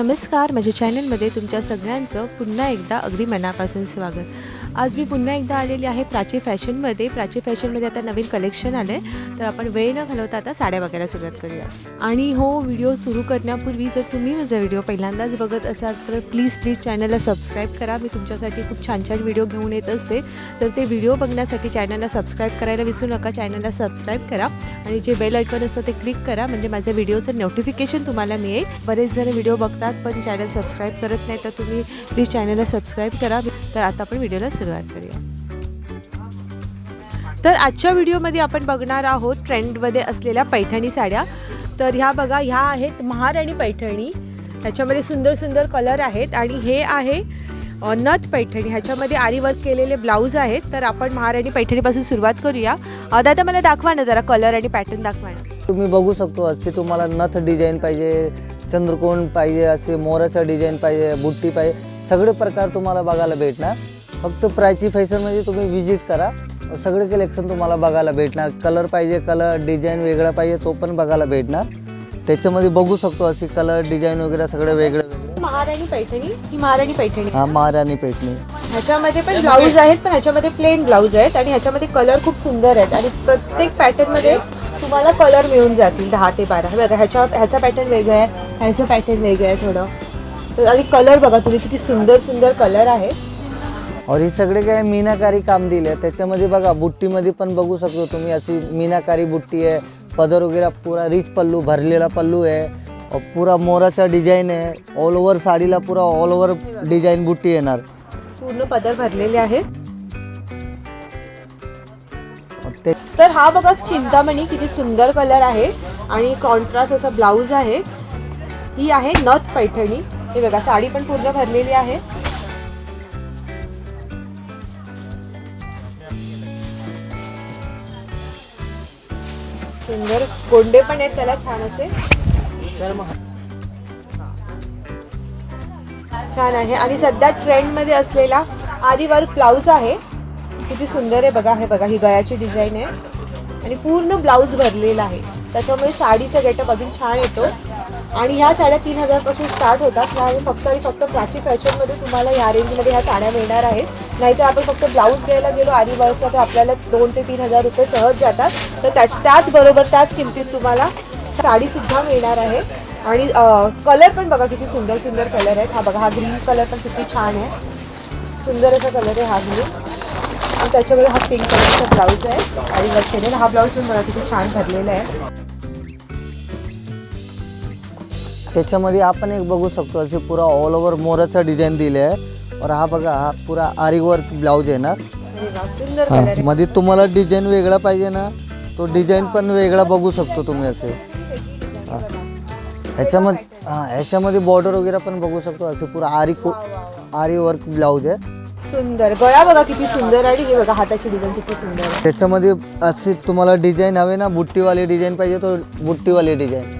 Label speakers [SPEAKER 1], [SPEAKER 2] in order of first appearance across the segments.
[SPEAKER 1] नमस्कार माझ्या चॅनलमध्ये तुमच्या सगळ्यांचं पुन्हा एकदा अगदी मनापासून स्वागत. आज मी पुन्हा एकदा आलेली आहे प्राची फॅशनमध्ये. प्राची फॅशनमध्ये आता नवीन कलेक्शन आलं आहे तर आपण वेळ न घालवता आता साड्या बघायला सुरुवात करूया. आणि हो व्हिडिओ सुरू करण्यापूर्वी जर तुम्ही माझा व्हिडिओ पहिल्यांदाच बघत असाल तर प्लीज प्लीज चॅनलला सबस्क्राईब करा. मी तुमच्यासाठी खूप छान छान व्हिडिओ घेऊन येत असते. तर ते व्हिडिओ बघण्यासाठी चॅनलला सबस्क्राईब करायला विसरू नका. चॅनलला सबस्क्राईब करा आणि जे बेल आयकॉन असतं ते क्लिक करा. म्हणजे माझ्या व्हिडिओचं नोटिफिकेशन तुम्हाला मिळेल. बरेच जण व्हिडिओ बघतात पण चॅनल सबस्क्राईब करत नाही तर तुम्ही प्लीज चॅनलला सबस्क्राईब करा. तर आता आपण व्हिडिओला सुरुवात करूया. तर आजच्या व्हिडिओमध्ये आपण बघणार आहोत ट्रेंडमध्ये असलेल्या पैठणी साड्या. तर ह्या बघा ह्या आहेत महाराणी पैठणी. ह्याच्यामध्ये सुंदर सुंदर कलर आहेत आणि हे आहे नथ पैठणी. ह्याच्यामध्ये आरी वर्क केलेले ब्लाऊज आहेत. तर आपण महाराणी पैठणीपासून सुरुवात करूया. दादा मला दाखवा ना जरा कलर आणि पॅटर्न दाखवा ना.
[SPEAKER 2] तुम्ही बघू शकतो असे तुम्हाला नथ डिझाईन पाहिजे चंद्रकोन पाहिजे असे मोराचा डिझाईन पाहिजे बुट्टी पाहिजे सगळे प्रकार तुम्हाला बघायला भेटणार. फक्त प्राची फॅशनमध्ये तुम्ही व्हिजिट करा. सगळे कलेक्शन तुम्हाला बघायला भेटणार. कलर पाहिजे कलर डिझाईन वेगळा पाहिजे तो पण बघायला भेटणार. त्याच्यामध्ये बघू शकतो असे कलर डिझाईन वगैरे सगळे वेगळे वेगळे.
[SPEAKER 1] महाराणी पैठणी? ही महाराणी पैठणी.
[SPEAKER 2] हा महाराणी पेटणी
[SPEAKER 1] ह्याच्यामध्ये पण ब्लाऊज आहेत पण ह्याच्यामध्ये प्लेन ब्लाऊज आहेत आणि ह्याच्यामध्ये कलर खूप सुंदर आहेत. आणि प्रत्येक पॅटर्नमध्ये तुम्हाला कलर मिळून जातील दहा ते बारा. बघा ह्याच्या ह्याचा पॅटर्न वेगळं आहे ह्याचं पॅटर्न वेगळं आहे थोडं. तर आणि कलर बघा तुम्ही किती सुंदर सुंदर कलर आहेत
[SPEAKER 2] और हे सगळे काय मीनाकारी काम दिले त्याच्यामध्ये बघा बुट्टीमध्ये पण बघू शकतो तुम्ही अशी मीनाकारी बुट्टी आहे. पदर वगैरे पुरा रिच पल्लू भरलेला पल्लू आहे. और पुरा मोराचा डिझाईन आहे. ऑल ओव्हर साडीला पुरा ऑल ओव्हर डिझाईन बुट्टी येणार.
[SPEAKER 1] पूर्ण पदर भरलेले आहेत.
[SPEAKER 2] ते
[SPEAKER 1] तर हा बघा चिंतामणी किती सुंदर कलर आहे आणि कॉन्ट्रास्ट असा ब्लाऊज आहे. ही आहे नथ पैठणी. हे बघा साडी पण पूर्ण भरलेली आहे. सुंदर गोंडे पण आहेत त्याला छान असे. छान आहे. आणि सध्या ट्रेंडमध्ये असलेला आधी वर्क ब्लाऊज आहे. किती सुंदर आहे बघा. हे बघा ही गळ्याची डिझाईन आहे. आणि पूर्ण ब्लाऊज भरलेला आहे. त्याच्यामुळे साडीचा गेटअप अजून छान येतो. आणि ह्या साड्या तीन हजारपासून स्टार्ट होतात. ह्या फक्त आणि फक्त प्राची फॅशनमध्ये तुम्हाला या रेंजमध्ये ह्या साड्या मिळणार आहेत. नाहीतर आपण फक्त ब्लाऊज घ्यायला गेलो आधी तर आपल्याला दोन ते तीन हजार रुपये सहज जातात. तर त्याच त्याचबरोबर त्याच किमतीत तुम्हाला साडीसुद्धा मिळणार आहे. आणि कलर पण बघा किती सुंदर सुंदर कलर आहेत. हा बघा हा ग्रीन कलर पण किती छान आहे. सुंदर असा कलर आहे हा ग्रीन आणि त्याच्यामध्ये हा पिंक कलरचा ब्लाऊज आहे. आणि वरती हा ब्लाऊज पण बघा किती छान भरलेला आहे.
[SPEAKER 2] त्याच्यामध्ये आपण एक बघू शकतो असे पुरा ऑल ओव्हर मोराचा डिझाईन दिले आहे. और हा बघा हा पुरा आरी वर्क ब्लाऊज येणार मध्ये तुम्हाला डिझाईन वेगळा पाहिजे ना? तो डिझाईन पण वेगळा बघू शकतो तुम्ही असे. हा. ह्याच्यामध्ये हां ह्याच्यामध्ये बॉर्डर वगैरे पण बघू शकतो असे पुरा आरी को आरी वर्क ब्लाऊज आहे.
[SPEAKER 1] सुंदर. गळा बघा किती सुंदर आणि हे बघा हाताची डिझाईन किती सुंदर आहे.
[SPEAKER 2] त्याच्यामध्ये असे तुम्हाला डिझाईन हवे ना बुट्टीवाली डिझाईन पाहिजे तो बुट्टीवाली डिझाईन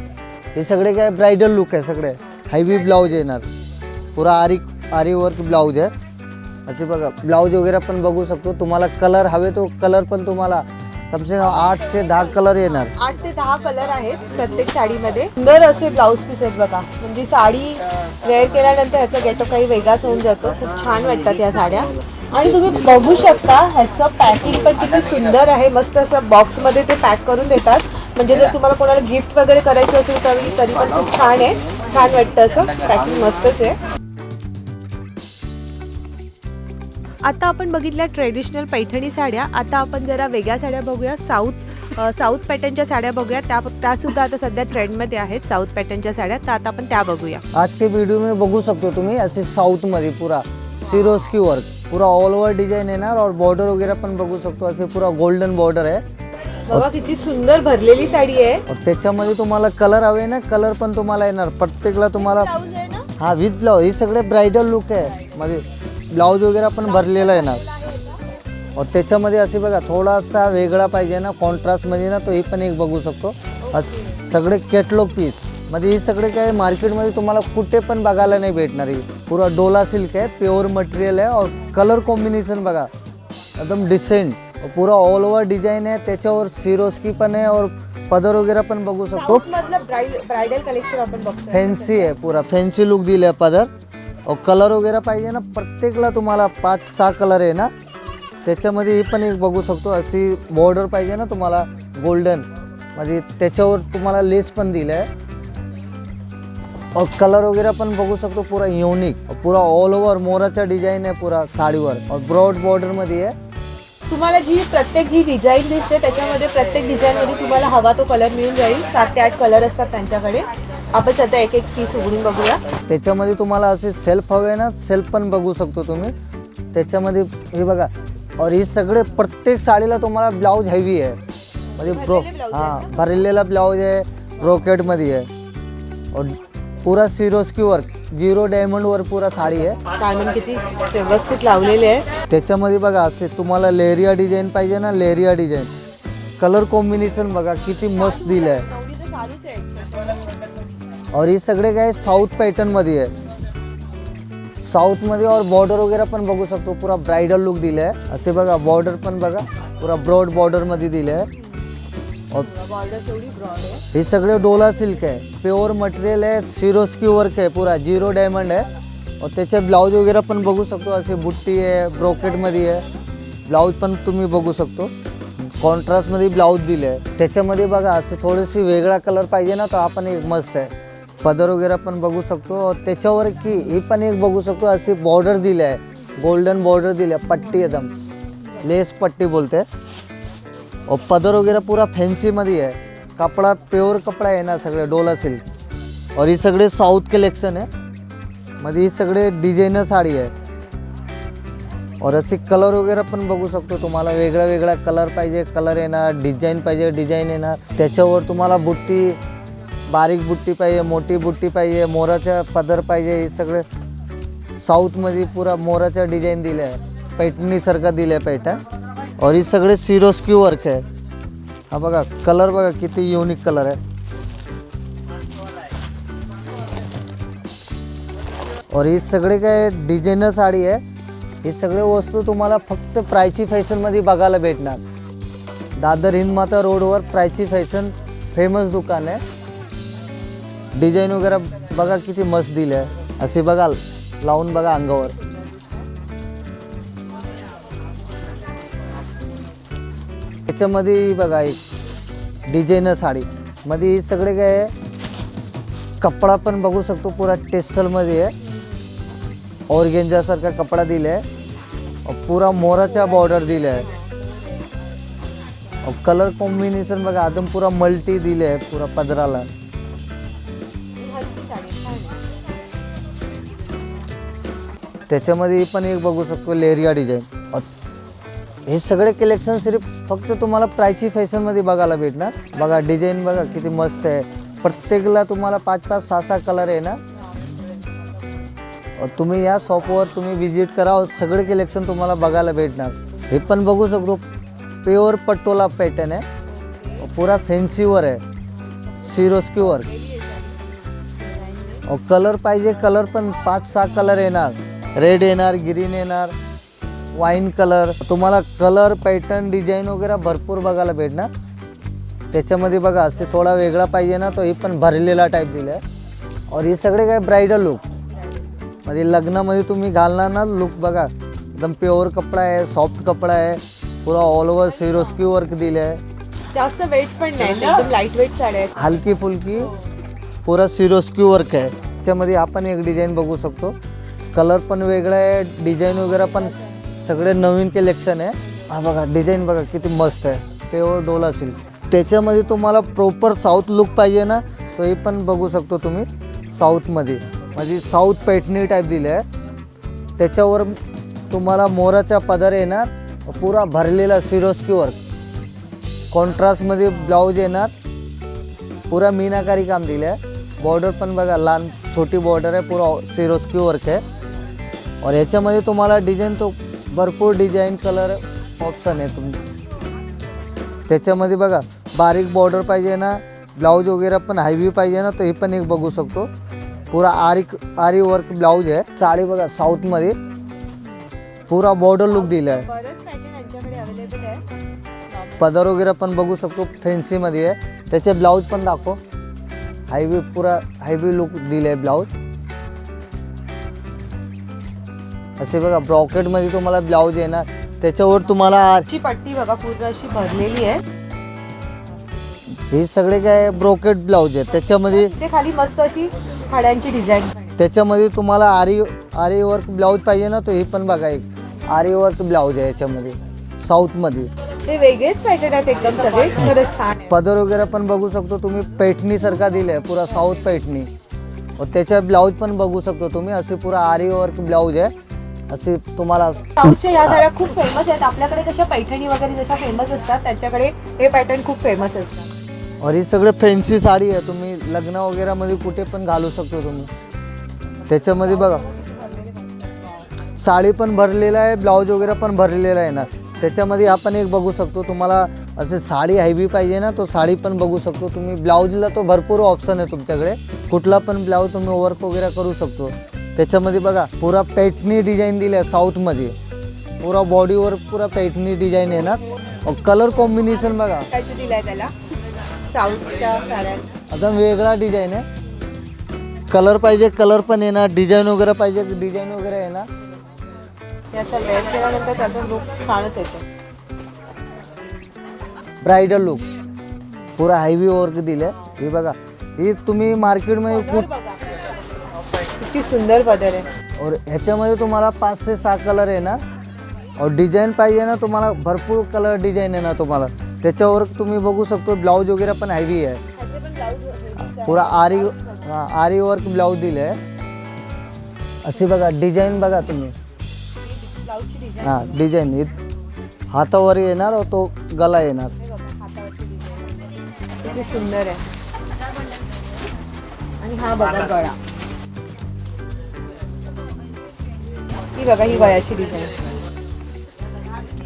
[SPEAKER 2] हे सगळे काय ब्रायडल लुक आहे सगळे. हायवी ब्लाऊज येणार. पुरा आरी आरी वर्क ब्लाऊज आहे. असे बघा ब्लाऊज वगैरे पण बघू शकतो. तुम्हाला कलर हवे तो कलर पण तुम्हाला. कम से कम आठ ते दहा कलर येणार.
[SPEAKER 1] आठ ते दहा कलर आहेत प्रत्येक साडीमध्ये. सुंदर असे ब्लाऊज पीस आहेत बघा. म्हणजे साडी वेअर केल्यानंतर ह्याचा गेटअप काही वेगळाच होऊन जातो. खूप छान वाटतात या साड्या. आणि तुम्ही बघू शकता ह्याचं पॅकिंग पण किती सुंदर आहे. मस्त असं बॉक्समध्ये ते पॅक करून देतात. म्हणजे जर तुम्हाला कोणाला गिफ्ट वगैरे करायचं असेल तरी तरी पण खूप छान आहे. छान वाटतं असं. पॅकिंग मस्तच आहे. आता आपण बघितल्या ट्रेडिशनल पैठणी साड्या. आता आपण जरा वेगळ्या साड्या बघूया. साऊथ साऊथ पॅटर्नच्या साड्या बघूया. त्या त्यासुद्धा आता सध्या ट्रेंडमध्ये आहेत साऊथ पॅटर्नच्या साड्या. तर आता आपण त्या बघूया.
[SPEAKER 2] आज के व्हिडिओ में बघू शकतो तुम्ही असे साऊथमध्ये पुरा सिरोस्की वर्क पुरा ऑल ओव्हर डिझाईन येणार और बॉर्डर वगैरे पण बघू शकतो. असे पुरा गोल्डन बॉर्डर आहे.
[SPEAKER 1] बघा किती सुंदर भरलेली साडी आहे.
[SPEAKER 2] त्याच्यामध्ये तुम्हाला कलर हवे ना कलर पण तुम्हाला येणार. प्रत्येकला तुम्हाला हा विथ ब्लाऊज हे सगळे ब्रायडल लुक आहे. मध्ये ब्लाऊज वगैरे पण भरलेला येणार और त्याच्यामध्ये असे बघा थोडासा वेगळा पाहिजे ना कॉन्ट्रास्टमध्ये ना तो हे पण एक बघू शकतो. असं सगळे कॅटलॉग पीसमध्ये हे सगळे काय मार्केटमध्ये तुम्हाला कुठे पण बघायला नाही भेटणार हे. पुरा डोला सिल्क आहे प्युअर मटेरियल आहे. और कलर कॉम्बिनेशन बघा. एकदम डिसेंट पुरा ऑल ओव्हर डिझाईन आहे. त्याच्यावर सिरोस्की पण आहे और पदर वगैरे पण बघू शकतो.
[SPEAKER 1] ब्रायडल कलेक्शन आपण
[SPEAKER 2] फॅन्सी आहे पुरा. फॅन्सी लुक दिले पदर. कलर वगैरे पाहिजे ना प्रत्येकला तुम्हाला पाच सहा कलर आहे ना त्याच्यामध्ये ही पण एक बघू शकतो. अशी बॉर्डर पाहिजे ना तुम्हाला गोल्डन म्हणजे त्याच्यावर तुम्हाला लेस पण दिलं आहे. कलर वगैरे पण बघू शकतो पुरा युनिक पुरा ऑल ओव्हर मोराचा डिझाईन आहे पुरा साडीवर. ब्रॉड बॉर्डरमध्ये आहे.
[SPEAKER 1] तुम्हाला जी प्रत्येक ही डिझाईन दिसते त्याच्यामध्ये प्रत्येक डिझाईन मध्ये तुम्हाला हवा तो कलर मिळून जाईल. सात ते आठ कलर असतात त्यांच्याकडे. आपण सध्या एक एक पीस उघडून बघूया.
[SPEAKER 2] त्याच्यामध्ये तुम्हाला असे सेल्फ हवे ना सेल्फ पण बघू शकतो तुम्ही. त्याच्यामध्ये हे बघा और हे सगळे प्रत्येक साडीला तुम्हाला ब्लाऊज हेवी आहे. म्हणजे ब्रो हां भरलेला ब्लाऊज आहे ब्रोकेटमध्ये आहे. और पुरा सिरोस्की वर्क झिरो डायमंडवर पुरा साडी आहे.
[SPEAKER 1] डायमंड किती व्यवस्थित लावलेले आहे.
[SPEAKER 2] त्याच्यामध्ये बघा असे तुम्हाला लेरिया डिझाईन पाहिजे ना लेरिया डिझाईन कलर कॉम्बिनेशन बघा किती मस्त दिलं आहे. और ये हे सगळे काय साऊथ पॅटर्नमध्ये आहे साऊथमध्ये और बॉर्डर वगैरे पण बघू शकतो पुरा ब्रायडल लुक दिलं असे बघा बॉर्डर पण बघा पुरा ब्रॉड बॉर्डरमध्ये दिलं आहे और हे सगळे डोला सिल्क आहे प्युअर मटेरियल आहे सिरोस्की वर्क आहे पुरा झिरो डायमंड आहे और त्याचे ब्लाऊज वगैरे पण बघू शकतो असे बुट्टी आहे ब्रोकेटमध्ये आहे ब्लाऊज पण तुम्ही बघू शकतो कॉन्ट्रास्टमध्ये ब्लाऊज दिले आहे त्याच्यामध्ये बघा असे थोडेसे वेगळा कलर पाहिजे ना तर आपण एक मस्त आहे पदर वगैरे पण बघू शकतो. त्याच्यावर की हे पण एक बघू शकतो अशी बॉर्डर दिली आहे. गोल्डन बॉर्डर दिली आहे पट्टी एकदम. लेस पट्टी बोलते. और पदर वगैरे पुरा फॅन्सीमध्ये आहे. कपडा प्युअर कपडा आहे ना सगळे डोला सिल्क और ही सगळे साऊथ कलेक्शन आहे. मध्ये ही सगळे डिझायनर साडी आहे. और असे कलर वगैरे पण बघू शकतो तुम्हाला. वेगळा वेगळा कलर पाहिजे कलर येणार डिझाईन पाहिजे डिझाईन येणार. त्याच्यावर तुम्हाला बुट्टी बारीक बुट्टी पाहिजे मोठी बुट्टी पाहिजे मोराच्या पदर पाहिजे हे सगळे साऊथमध्ये पुरा मोराच्या डिझाईन दिल्या आहे पैठणीसारखा दिलं आहे पैठण और हे सगळे सिरोस्की वर्क आहे हा बघा कलर बघा किती युनिक कलर आहे. और हे सगळे काय डिझायनर साडी आहे. हे सगळे वस्तू तुम्हाला फक्त प्रायची फॅशनमध्ये बघायला भेटणार. दादर हिंदमाता रोडवर प्रायची फॅशन फेमस दुकान आहे. डिझाईन वगैरे बघा किती मस्त दिले आहे. असे बघा लावून बघा अंगावर. त्याच्यामध्ये बघा एक डिझायनर साडी. मध्ये सगळे काय कपडा पण बघू शकतो पुरा टेस्सलमध्ये आहे. ऑर्गेंजासारखा कपडा दिला आहे पुरा मोराच्या बॉर्डर दिल्या. आहे कलर कॉम्बिनेशन बघा आदम पुरा मल्टी दिले आहे पुरा पदराला. त्याच्यामध्ये पण एक बघू शकतो लेरिया डिझाईन हे सगळे कलेक्शन सिर्फ फक्त तुम्हाला प्रायची फॅशनमध्ये बघायला भेटणार. बघा डिझाईन बघा किती मस्त आहे. प्रत्येकला तुम्हाला पाच पाच सहा सहा कलर आहे ना? तुम्ही या शॉपवर तुम्ही विजिट करा सगळे कलेक्शन तुम्हाला बघायला भेटणार. हे पण बघू शकतो प्युअर पटोला पॅटर्न आहे. पुरा फॅन्सीवर आहे. सिरोस्की वर्क कलर पाहिजे कलर पण पाच सहा कलर येणार. रेड येणार ग्रीन येणार वाईन कलर. तुम्हाला कलर पॅटर्न डिझाईन वगैरे भरपूर बघायला भेटणार. त्याच्यामध्ये बघा असे थोडा वेगळा पाहिजे ना तो हे पण भरलेला टाईप दिला आहे और हे सगळे काय ब्रायडल लुकमध्ये लग्नामध्ये तुम्ही घालणार ना लुक बघा. एकदम प्युअर कपडा आहे सॉफ्ट कपडा आहे. पुरा ऑल ओव्हर सिरोस्की वर्क दिले आहे
[SPEAKER 1] जास्त वेट पण नाही लाइट वेट साड्या आहेत.
[SPEAKER 2] हलकी फुलकी पुरा सिरोस्की वर्क आहे. त्याच्यामध्ये आपण एक डिझाईन बघू शकतो. कलर पण वेगळा आहे डिझाईन वगैरे पण सगळे नवीन कलेक्शन आहे. हा बघा डिझाईन बघा किती मस्त आहे. प्युअर डोला सिल्क त्याच्यामध्ये तुम्हाला प्रॉपर साऊथ लुक पाहिजे ना तोही पण बघू शकतो तुम्ही साऊथमध्ये म्हणजे साऊथ पैठणी टाईप दिलं आहे. त्याच्यावर तुम्हाला मोराचा पदर येणार पुरा भरलेला सिरोस्की वर्क कॉन्ट्रास्टमध्ये ब्लाऊज येणार पुरा मीनाकारी काम दिलं आहे बॉर्डर पण बघा लहान छोटी बॉर्डर आहे पुरा सिरोस्की वर्क आहे. और याच्यामध्ये तुम्हाला डिझाईन तो भरपूर डिझाईन कलर ऑप्शन आहे तुम। त्याच्यामध्ये बघा बारीक बॉर्डर पाहिजे ना ब्लाऊज वगैरे पण हायवी पाहिजे ना तर हे पण एक बघू शकतो. पुरा आरी आरी वर्क ब्लाऊज आहे. साडी बघा साऊथमध्ये पुरा बॉर्डर लुक दिला आहे. पदर वगैरे पण बघू शकतो फॅन्सीमध्ये आहे. त्याचे ब्लाऊज पण दाखव. हायवे पुरा हायवे लुक दिले आहे ब्लाऊज असे बघा ब्रॉकेटमध्ये तुम्हाला ब्लाऊज येणार. त्याच्यावर तुम्हाला
[SPEAKER 1] ची पट्टी बघा पूर्ण अशी भरलेली आहे.
[SPEAKER 2] हे सगळे काय ब्रोकेट ब्लाऊज आहे त्याच्यामध्ये
[SPEAKER 1] ते खाली मस्त अशी हाड्यांची डिझाईन.
[SPEAKER 2] त्याच्यामध्ये तुम्हाला आरी आरी वर्क ब्लाऊज पाहिजे ना तो हे पण बघा एक. आरी वर्क ब्लाऊज आहे याच्यामध्ये. साऊथमध्ये.
[SPEAKER 1] ते वेगळेच पॅटर्न आहेत एकदम सगळे. खरंच छान
[SPEAKER 2] पदर वगैरे पण बघू शकतो तुम्ही. पैठणीसारखा दिलं आहे पुरा साऊथ पैठणी त्याच्या ब्लाऊज पण बघू शकतो तुम्ही. असे पुरा आरी वर्क ब्लाऊज आहे. असे तुम्हाला
[SPEAKER 1] साऊथच्या या साड्या खूप फेमस आहेत. आपल्याकडे कशा पैठणी वगैरे जशा फेमस असतात त्यांच्याकडे हे पॅटर्न खूप फेमस असतात.
[SPEAKER 2] और ही सगळं फॅन्सी साडी आहे. तुम्ही लग्न वगैरेमध्ये कुठे पण घालू शकतो तुम्ही. त्याच्यामध्ये बघा. साडी पण भरलेला आहे ब्लाऊज वगैरे पण भरलेला आहे ना. त्याच्यामध्ये आपण एक बघू शकतो तुम्हाला असे साडी हायवी पाहिजे ना तो साडी पण बघू शकतो तुम्ही. ब्लाऊजला तो भरपूर ऑप्शन आहे तुमच्याकडे. कुठला पण ब्लाऊज तुम्ही वर्क वगैरे करू शकतो. त्याच्यामध्ये बघा पुरा पैठणी डिझाईन दिली आहे साऊथमध्ये पुरा बॉडीवर पुरा पैठणी डिझाईन येणार कलर कॉम्बिनेशन बघा.
[SPEAKER 1] दिलाय त्याला. साऊथच्या साड्या.
[SPEAKER 2] आता वेगळा डिझाईन आहे. कलर पाहिजे कलर पण येणार डिझाईन वगैरे पाहिजे डिझाईन वगैरे येणार
[SPEAKER 1] वेअर केल्यानंतर त्याचा लुक छानच येतो.
[SPEAKER 2] ब्रायडल लुक पुरा हायवी वर्क दिले हे बघा ही तुम्ही मार्केटमध्ये
[SPEAKER 1] बघा किती सुंदर पदर आहे.
[SPEAKER 2] और ह्याच्यामध्ये तुम्हाला पाच ते सहा कलर येणार और डिझाईन पाहिजे ना तुम्हाला भरपूर कलर डिझाईन येणार तुम्हाला. त्याच्यावर तुम्ही बघू शकतो ब्लाऊज वगैरे पण हायवी आहे. पुरा आरी आरी वर्क ब्लाऊज दिले आहे अशी बघा डिझाईन बघा तुम्ही. हां डिझाईन हातावर येणार तो गला येणार.
[SPEAKER 1] किती सुंदर आहे. आणि हा बघा गळा. ही बघा ही वयाची डिझाईन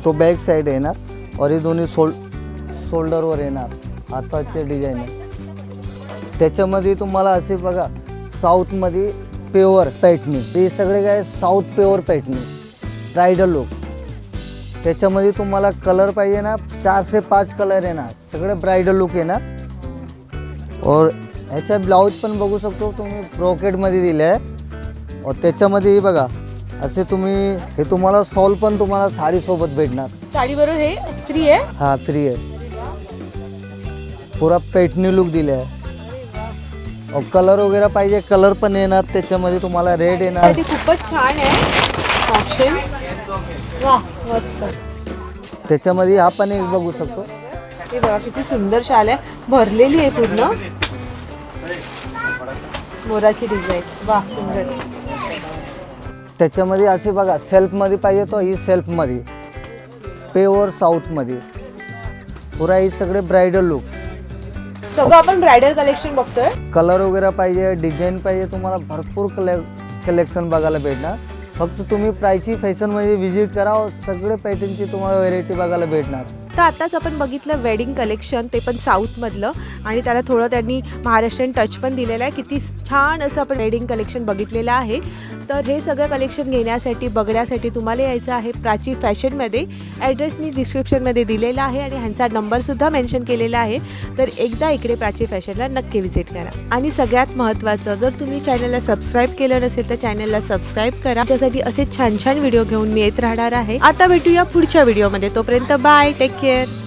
[SPEAKER 2] तो बॅक साईड येणार और हे दोन्ही सोल शोल्डरवर येणार. हाताचे डिझाईन आहे. त्याच्यामध्ये तुम्हाला असे बघा साऊथमध्ये प्युअर पैठणी हे सगळे काय south pure Paithani bridal look त्याच्यामध्ये तुम्हाला कलर पाहिजे ना चार से पाच कलर येणार. सगळे ब्रायडल लुक येणार. और ह्याचा ब्लाऊज पण बघू शकतो तुम्ही ब्रॉकेटमध्ये दिले आहे और त्याच्यामध्येही बघा असे तुम्ही हे तुम्हाला सॉल पण तुम्हाला साडीसोबत भेटणार.
[SPEAKER 1] साडी बरोबर हे फ्री आहे?
[SPEAKER 2] हा फ्री आहे. पुरा पैठणी लुक दिले आहे. कलर वगैरे पाहिजे कलर पण येणार त्याच्यामध्ये तुम्हाला रेड येणार.
[SPEAKER 1] ती खूपच छान आहे. ऑप्शन वा मस्त.
[SPEAKER 2] त्याच्यामध्ये हा पण एक बघू शकतो.
[SPEAKER 1] हे बघा किती सुंदर शाल आहे. भरलेली आहे पूर्ण. मोराची डिझाईन वा सुंदर.
[SPEAKER 2] त्याच्यामध्ये असे बघा सेल्फमध्ये पाहिजे तो ही सेल्फमध्ये पेवर साऊथमध्ये पुरा ही सगळे ब्रायडल लुक
[SPEAKER 1] सगळं आपण ब्रायडल कलेक्शन बघतोय.
[SPEAKER 2] कलर वगैरे पाहिजे डिझाईन पाहिजे तुम्हाला भरपूर कले कलेक्शन बघायला भेटणार. फक्त तुम्ही प्रायची फॅशनमध्ये व्हिजिट करा सगळे पॅटर्नची तुम्हाला व्हेरायटी बघायला भेटणार.
[SPEAKER 1] तर आताच आपण बघितलं वेडिंग कलेक्शन ते पण साऊथमधलं आणि त्याला थोडं त्यांनी महाराष्ट्रीयन टच पण दिलेलं आहे. किती छान असं आपण वेडिंग कलेक्शन बघितलेलं आहे. तर हे सगळं कलेक्शन घेण्यासाठी बघण्यासाठी तुम्हाला यायचं आहे प्राची फॅशनमध्ये. ॲड्रेस मी डिस्क्रिप्शनमध्ये दिलेला आहे आणि ह्यांचा नंबरसुद्धा मेन्शन केलेला आहे. तर एकदा इकडे प्राची फॅशनला नक्की व्हिजिट करा. आणि सगळ्यात महत्त्वाचं जर तुम्ही चॅनलला सबस्क्राईब केलं नसेल तर चॅनलला सबस्क्राईब करा. त्यासाठी असे छान छान व्हिडिओ घेऊन मी येत राहणार आहे. आता भेटूया पुढच्या व्हिडिओमध्ये तोपर्यंत बाय टेक kid.